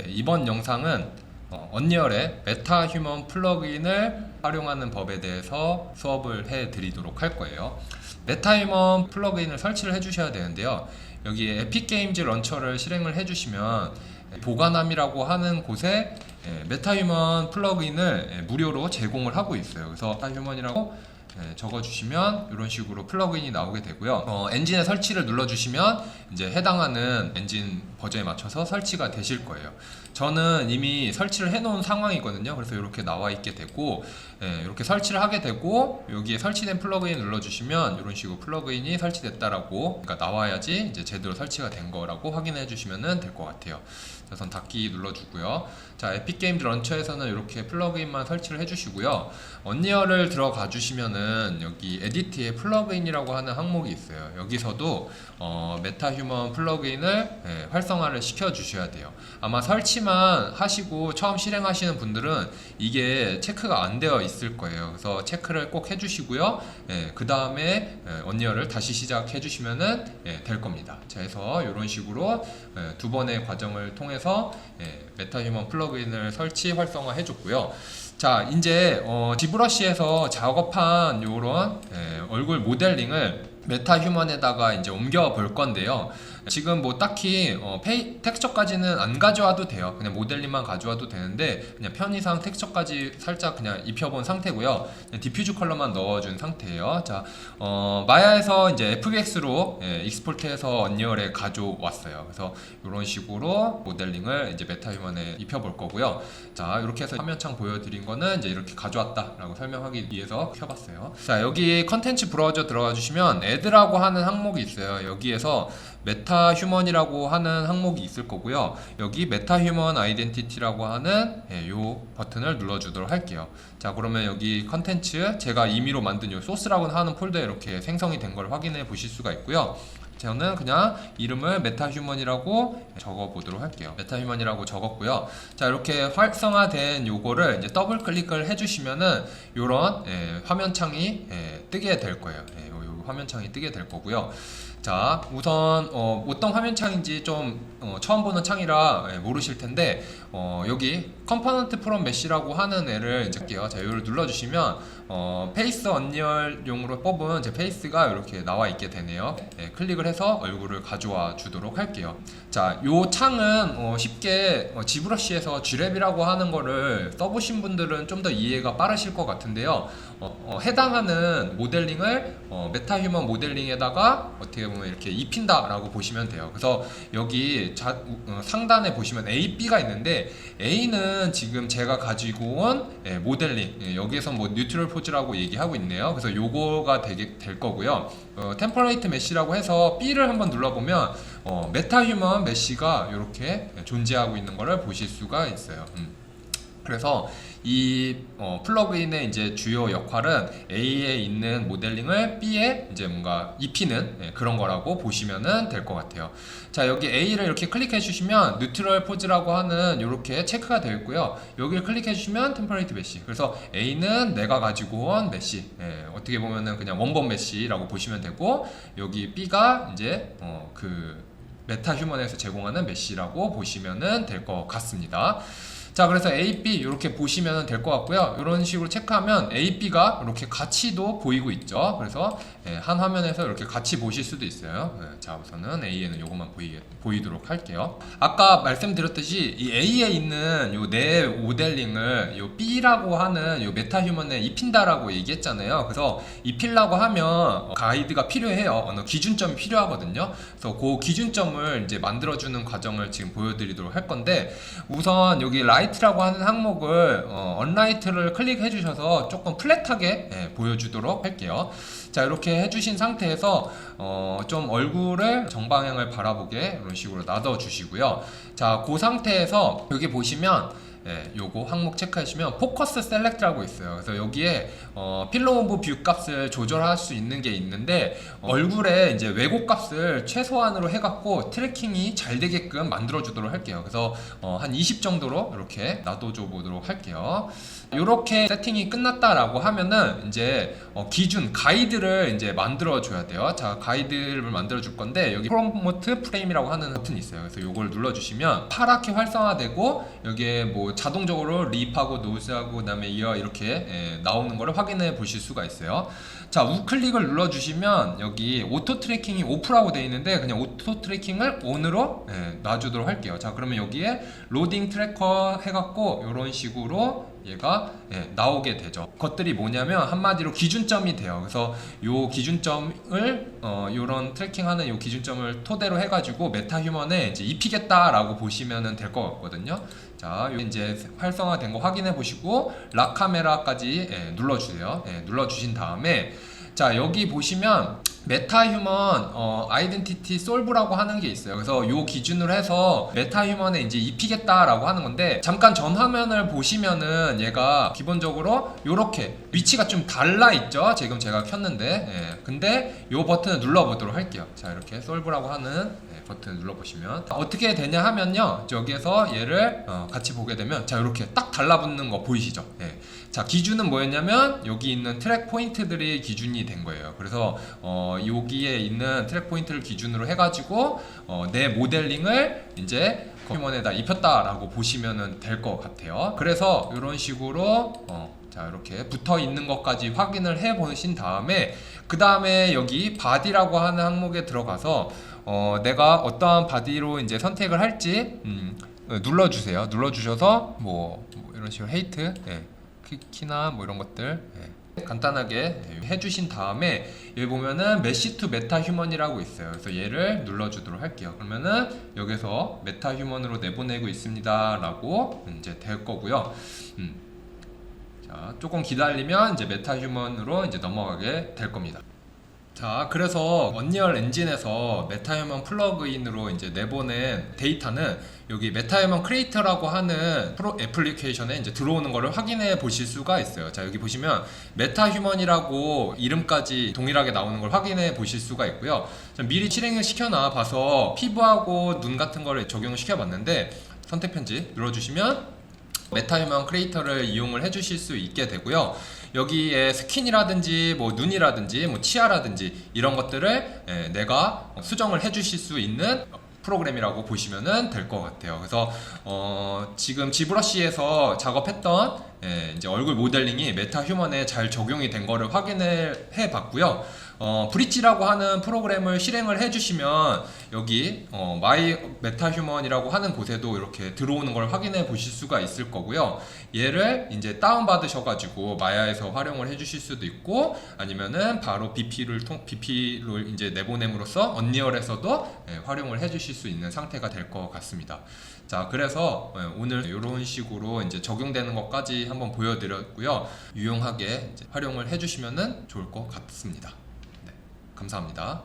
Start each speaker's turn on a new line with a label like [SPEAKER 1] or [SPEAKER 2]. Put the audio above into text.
[SPEAKER 1] 네, 이번 영상은 어, 언리얼의 메타 휴먼 플러그인을 활용하는 법에 대해서 수업을 해 드리도록 할 거예요. 메타 휴먼 플러그인을 설치를 해 주셔야 되는데요. 여기에 에픽 게임즈 런처를 실행을 해 주시면 보관함이라고 하는 곳에 예, 메타 휴먼 플러그인을 예, 무료로 제공을 하고 있어요. 그래서 메타 휴먼이라고 예, 적어주시면 이런 식으로 플러그인이 나오게 되고요. 어, 엔진에 설치를 눌러주시면 이제 해당하는 엔진 버전에 맞춰서 설치가 되실 거예요. 저는 이미 설치를 해놓은 상황이거든요. 그래서 이렇게 나와 있게 되고 예, 이렇게 설치를 하게 되고 여기에 설치된 플러그인 눌러주시면 이런 식으로 플러그인이 설치됐다라고 그러니까 나와야지 이제 제대로 설치가 된 거라고 확인해 주시면 될 것 같아요. 우선 닫기 눌러주고요. 자, 에픽 게임 런처에서는 이렇게 플러그인만 설치를 해주시고요. 언리얼을 들어가 주시면은 여기 에디트에 플러그인이라고 하는 항목이 있어요. 여기서도 어, 메타 휴먼 플러그인을 예, 활성화를 시켜 주셔야 돼요. 아마 설치만 하시고 처음 실행하시는 분들은 이게 체크가 안 되어 있을 거예요. 그래서 체크를 꼭 해주시고요. 그 다음에 언리얼을 다시 시작해 주시면은 예, 될 겁니다. 자, 그래서 이런 식으로 예, 두 번의 과정을 통해서 예, 메타 휴먼 플러그인을 설치 활성화 해줬고요. 자, 이제 어, 지브러시에서 작업한 요런 예, 얼굴 모델링을 메타 휴먼에다가 이제 옮겨 볼 건데요. 지금 뭐 딱히 어, 페이, 텍스처까지는 안 가져와도 돼요. 그냥 모델링만 가져와도 되는데 그냥 편의상 텍스처까지 살짝 그냥 입혀본 상태고요. 디퓨즈 컬러만 넣어준 상태예요. 자, 어, 마야에서 이제 FBX로 예, 익스포트해서 언리얼에 가져왔어요. 그래서 이런 식으로 모델링을 이제 메타 휴먼에 입혀볼 거고요. 자, 이렇게 해서 화면창 보여드린 거는 이제 이렇게 가져왔다라고 설명하기 위해서 켜봤어요. 자, 여기 컨텐츠 브라우저 들어가 주시면 애드라고 하는 항목이 있어요. 여기에서 메타 휴먼이라고 하는 항목이 있을 거고요. 여기 메타 휴먼 아이덴티티라고 하는 예, 요 버튼을 눌러주도록 할게요. 자, 그러면 여기 컨텐츠 제가 임의로 만든 요 소스라고 하는 폴더에 이렇게 생성이 된 걸 확인해 보실 수가 있고요. 저는 그냥 이름을 메타휴먼이라고 적어 보도록 할게요. 메타휴먼이라고 적었고요. 자 이렇게 활성화된 요거를 이제 더블 클릭을 해주시면은 요런 예, 화면창이 예, 뜨게 될 거예요. 예, 화면창이 뜨게 될 거고요. 자 우선 어, 어떤 화면 창인지 좀 어, 처음 보는 창이라 예, 모르실 텐데 어, 여기 컴포넌트 프롬 메시라고 하는 애를 이제 할게요. 자 이걸 눌러주시면 어, 페이스 언리얼용으로 뽑은 제 페이스가 이렇게 나와 있게 되네요. 예, 클릭을 해서 얼굴을 가져와 주도록 할게요. 자, 요 창은 어, 쉽게 어, 지브러시에서 G랩이라고 하는 거를 써보신 분들은 좀 더 이해가 빠르실 것 같은데요. 어, 어, 해당하는 모델링을 어, 메타휴먼 모델링에다가 어떻게 보면 이렇게 입힌다라고 보시면 돼요. 그래서 여기 자, 어, 상단에 보시면 A, B가 있는데 A는 지금 제가 가지고 온 예, 모델링 예, 여기에서 뭐 뉴트럴 포즈라고 얘기하고 있네요. 그래서 요거가 되게 될 거고요. 어, 템퍼레이트 메시라고 해서 B를 한번 눌러보면 어, 메타 휴먼 메시가 이렇게 존재하고 있는 것을 보실 수가 있어요. 음. 그래서 이 어, 플러그인의 이제 주요 역할은 A에 있는 모델링을 B에 이제 뭔가 입히는 예, 그런 거라고 보시면은 될 것 같아요. 자 여기 A를 이렇게 클릭해 주시면 뉴트럴 포즈라고 하는 이렇게 체크가 되어 있고요. 여기를 클릭해 주시면 템퍼레이트 메시. 그래서 A는 내가 가지고 온 메시. 예, 어떻게 보면은 그냥 원본 메시라고 보시면 되고 여기 B가 이제 어, 그 메타 휴먼에서 제공하는 메시라고 보시면은 될 것 같습니다. 자, 그래서 A, B 이렇게 보시면 될 것 같고요. 이런 식으로 체크하면 A, B가 이렇게 같이도 보이고 있죠. 그래서 예, 한 화면에서 이렇게 같이 보실 수도 있어요. 예, 자, 우선은 A에는 보이, 보이도록 할게요. 아까 말씀드렸듯이 이 A에 있는 요 내 모델링을 요 B라고 하는 요 메타 휴먼에 입힌다라고 얘기했잖아요. 그래서 입히려고 하면 어, 가이드가 필요해요. 어느 기준점이 필요하거든요. 그래서 그 기준점을 이제 만들어주는 과정을 지금 보여드리도록 할 건데 우선 여기 라이 트라고 하는 항목을 어, 언라이트를 클릭해 주셔서 조금 플랫하게 예, 보여주도록 할게요. 자 이렇게 해주신 상태에서 어, 좀 얼굴을 정방향을 바라보게 이런 식으로 놔둬 주시고요. 자그 상태에서 여기 보시면 예, 요거 항목 체크하시면 포커스 셀렉트라고 있어요. 그래서 여기에 어, 필러 오브 뷰 값을 조절할 수 있는 게 있는데 어, 얼굴에 이제 왜곡 값을 최소한으로 해갖고 트래킹이 잘 되게끔 만들어주도록 할게요. 그래서 어, 한20 정도로 이렇게 놔둬줘 보도록 할게요. 이렇게 세팅이 끝났다라고 하면은 이제 어, 기준 가이드를 이제 만들어 줘야 돼요. 자 가이드를 만들어 줄 건데 여기 프로모트 프레임이라고 하는 버튼이 있어요. 그래서 이걸 눌러 주시면 파랗게 활성화되고 여기에 뭐 자동적으로 립하고 노즈하고 그다음에 이어 이렇게 예, 나오는 거를 확인해 보실 수가 있어요. 자 우클릭을 눌러 주시면 여기 오토 트래킹이 오프라고 되어 있는데 그냥 오토 트래킹을 온으로 예, 놔주도록 할게요. 자 그러면 여기에 로딩 트래커 해갖고 이런 식으로 얘가 예, 나오게 되죠. 것들이 뭐냐면 한마디로 기준점이 돼요. 그래서 요 기준점을 어, 요런 트래킹하는 요 기준점을 토대로 해가지고 메타 휴먼에 이제 입히겠다라고 보시면 될 것 같거든요. 자, 요 이제 활성화된 거 확인해 보시고 락 카메라까지 예, 눌러주세요. 예, 눌러주신 다음에 자 여기 보시면 메타 휴먼 어, 아이덴티티 솔브라고 하는 게 있어요. 그래서 요 기준으로 해서 메타 휴먼에 이제 입히겠다라고 하는 건데 잠깐 전 화면을 보시면은 얘가 기본적으로 요렇게 위치가 좀 달라 있죠. 지금 제가 켰는데 예, 근데 요 버튼을 눌러 보도록 할게요. 자 이렇게 솔브라고 하는 예, 버튼을 눌러 보시면 어떻게 되냐 하면요. 여기에서 얘를 어, 같이 보게 되면 자 이렇게 딱 달라붙는 거 보이시죠? 예. 자 기준은 뭐였냐면 여기 있는 트랙 포인트들이 기준이 된 거예요. 그래서 어, 여기에 있는 트랙 포인트를 기준으로 해가지고 어, 내 모델링을 이제 휴먼에다 입혔다라고 보시면 될 것 같아요. 그래서 이런 식으로 어, 자 이렇게 붙어 있는 것까지 확인을 해 보신 다음에 그 다음에 여기 바디라고 하는 항목에 들어가서 어, 내가 어떠한 바디로 이제 선택을 할지 음, 눌러주세요. 눌러주셔서 뭐, 뭐 이런 식으로 헤이트 예. 키- 키나 뭐 이런 것들 예. 간단하게 해주신 다음에 여기 보면은 메시 투 메타 휴먼이라고 있어요. 그래서 얘를 눌러주도록 할게요. 그러면은 여기서 메타 휴먼으로 내보내고 있습니다 라고 이제 될 거고요. 음. 자 조금 기다리면 이제 메타 휴먼으로 이제 넘어가게 될 겁니다. 자, 그래서 언리얼 엔진에서 메타휴먼 플러그인으로 이제 내보낸 데이터는 여기 메타휴먼 크리에이터라고 하는 프로 애플리케이션에 이제 들어오는 거를 확인해 보실 수가 있어요. 자, 여기 보시면 메타휴먼이라고 이름까지 동일하게 나오는 걸 확인해 보실 수가 있고요. 자, 미리 실행을 시켜놔 봐서 피부하고 눈 같은 거를 적용을 시켜 봤는데 선택 편지 눌러주시면 메타휴먼 크리에이터를 이용을 해 주실 수 있게 되고요. 여기에 스킨이라든지 뭐 눈이라든지 뭐 치아라든지 이런 것들을 예, 내가 수정을 해주실 수 있는 프로그램이라고 보시면 될 것 같아요. 그래서 어, 지금 지브러시에서 작업했던 예, 이제 얼굴 모델링이 메타 휴먼에 잘 적용이 된 거를 확인을 해 봤고요. 어, 브릿지라고 하는 프로그램을 실행을 해주시면 여기 어, 마이 메타 휴먼이라고 하는 곳에도 이렇게 들어오는 걸 확인해 보실 수가 있을 거고요. 얘를 이제 다운 받으셔가지고 마야에서 활용을 해주실 수도 있고 아니면은 바로 BP를 통 BP로 이제 내보냄으로써 언리얼에서도 예, 활용을 해주실 수 있는 상태가 될 것 같습니다. 자, 그래서 예, 오늘 이런 식으로 이제 적용되는 것까지 한번 보여드렸고요. 유용하게 활용을 해주시면은 좋을 것 같습니다. 네, 감사합니다.